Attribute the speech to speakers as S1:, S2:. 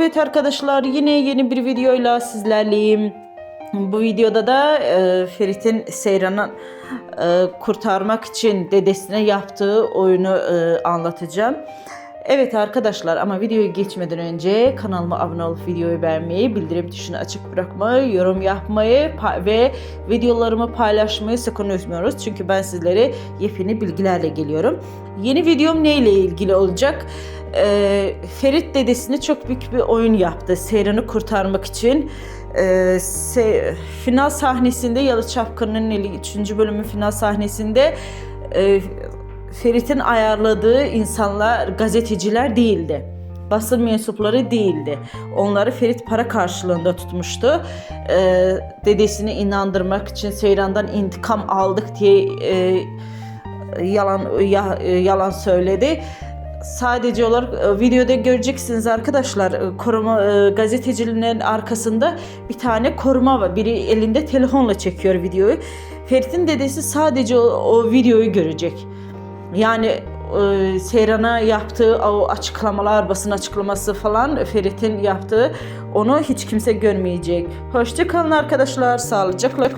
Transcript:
S1: Evet arkadaşlar yine yeni bir videoyla sizlerleyim. Bu videoda da e, Ferit'in Seyran'ı e, kurtarmak için dedesine yaptığı oyunu e, anlatacağım. Evet arkadaşlar ama videoya geçmeden önce kanalıma abone olup videoyu beğenmeyi, bildirim tuşunu açık bırakmayı, yorum yapmayı ve videolarımı paylaşmayı sakın unutmuyoruz. Çünkü ben sizlere yepyeni bilgilerle geliyorum. Yeni videom neyle ilgili olacak? Ee, Ferit dedesine çok büyük bir oyun yaptı Seyran'ı kurtarmak için. Ee, se- final sahnesinde Yalı Çapkın'ın 3. bölümün final sahnesinde e, Ferit'in ayarladığı insanlar gazeteciler değildi. Basın mensupları değildi. Onları Ferit para karşılığında tutmuştu. Ee, dedesini inandırmak için Seyran'dan intikam aldık diye e, yalan ya- yalan söyledi. Sadece olarak e, videoda göreceksiniz arkadaşlar e, koruma e, gazeteciliğinin arkasında bir tane koruma var. Biri elinde telefonla çekiyor videoyu. Ferit'in dedesi sadece o, o videoyu görecek. Yani e, Seyran'a yaptığı o açıklamalar, basın açıklaması falan Ferit'in yaptığı onu hiç kimse görmeyecek. Hoşçakalın arkadaşlar, sağlıcakla.